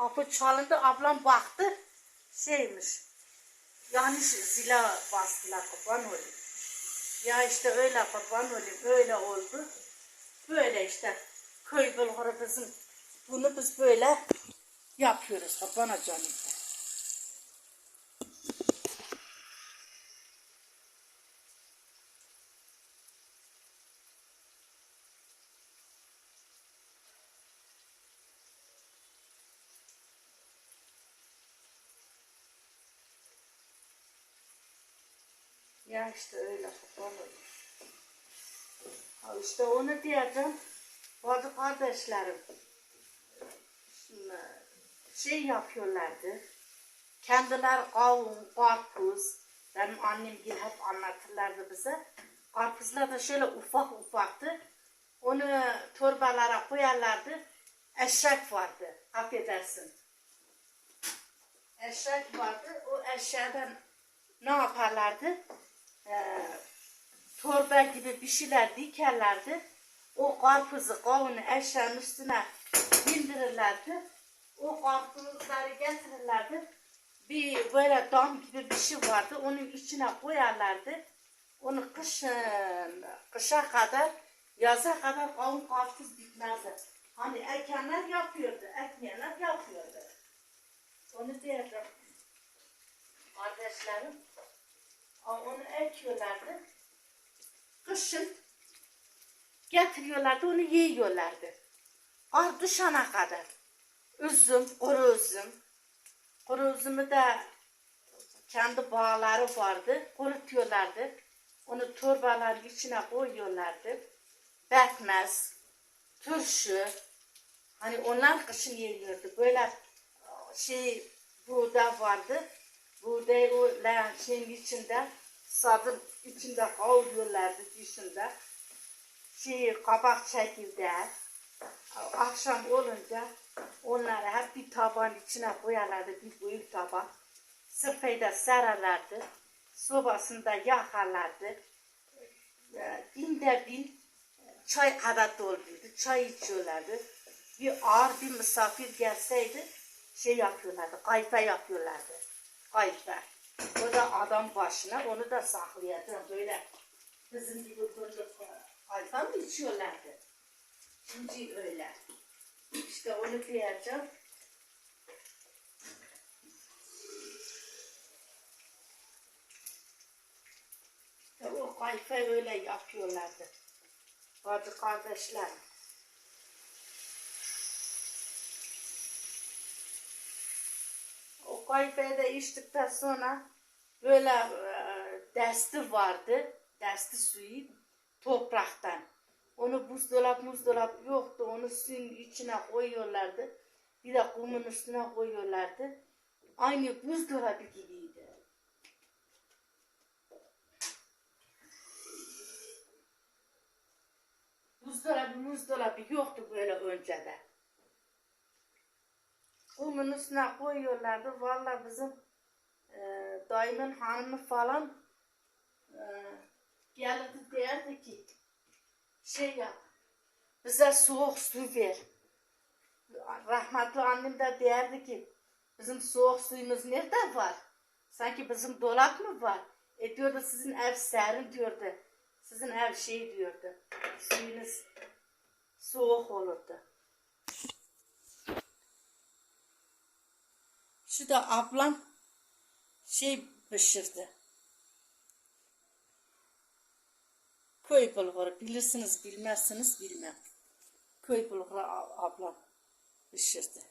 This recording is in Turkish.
Kapı çalındı ablam baktı şeymiş. Yanlış zila bastılar kurban olayım. Ya işte öyle kurban olayım öyle oldu. Böyle işte köy bulguru bizim bunu biz böyle yapıyoruz kurban canım. Ya işte öyle olayım. Ha işte onu diyeceğim. Bazı kardeşlerim şey yapıyorlardı. Kendiler kavun, karpuz. Benim annem gibi hep anlatırlardı bize. Karpuzlar da şöyle ufak ufaktı. Onu torbalara koyarlardı. Eşek vardı. Affedersin. Eşek vardı. O eşeğden ne yaparlardı? Ee, torba gibi bir şeyler dikerlerdi. O karpuzu, kavunu eşeğin üstüne bindirirlerdi. O karpuzları getirirlerdi. Bir böyle dam gibi bir şey vardı. Onun içine koyarlardı. Onu kışın, kışa kadar, yaza kadar kavun karpuz bitmezdi. Hani ekenler yapıyordu, ekmeyenler yapıyordu. Onu diyeceğim. Kardeşlerim, onu ekiyorlardı. Kışın getiriyorlardı, onu yiyorlardı. Ar düşana kadar. Üzüm, kuru üzüm. Kuru üzümü de kendi bağları vardı. Kurutuyorlardı. Onu torbaların içine koyuyorlardı. Bekmez, turşu. Hani onlar kışın yiyiliyordu. Böyle şey buğday vardı. Buğday o leğen şeyin içinde sadın içinde kavuruyorlardı dışında. Şey kabak çekirdeği. Akşam olunca onları hep bir taban içine koyarlardı bir büyük tabak. Sırfayı da serarlardı. Sobasında yakarlardı. Ee, Binde bin çay kadar doluydu. Çay içiyorlardı. Bir ağır bir misafir gelseydi şey yapıyorlardı. Kayfa yapıyorlardı. Kayfa. O da adam başına onu da saklayacağım. Böyle bizim gibi fındık kayfa mı içiyorlardı? Şimdi öyle. İşte onu diyeceğim. İşte o kayfa öyle yapıyorlardı. Bazı kardeşler. O kayfayı da içtikten sonra böyle e, desti vardı. Desti suyu topraktan. Onu buzdolap buzdolap yoktu. Onu suyun içine koyuyorlardı. Bir de kumun üstüne koyuyorlardı. Aynı buzdolabı gibiydi. Buzdolabı buzdolabı yoktu böyle önceden. Kumun üstüne koyuyorlardı. Vallahi bizim e, dayımın hanımı falan e, gelirdi derdi ki şey yap. Bize soğuk su ver. Rahmetli annem de derdi ki bizim soğuk suyumuz nerede var? Sanki bizim dolap mı var? E diyordu sizin ev serin diyordu. Sizin ev şey diyordu. Suyunuz soğuk olurdu. Şu da ablam şey pişirdi. Köy bulguru bilirsiniz bilmezsiniz bilmem. Köy bulguru ablam pişirdi.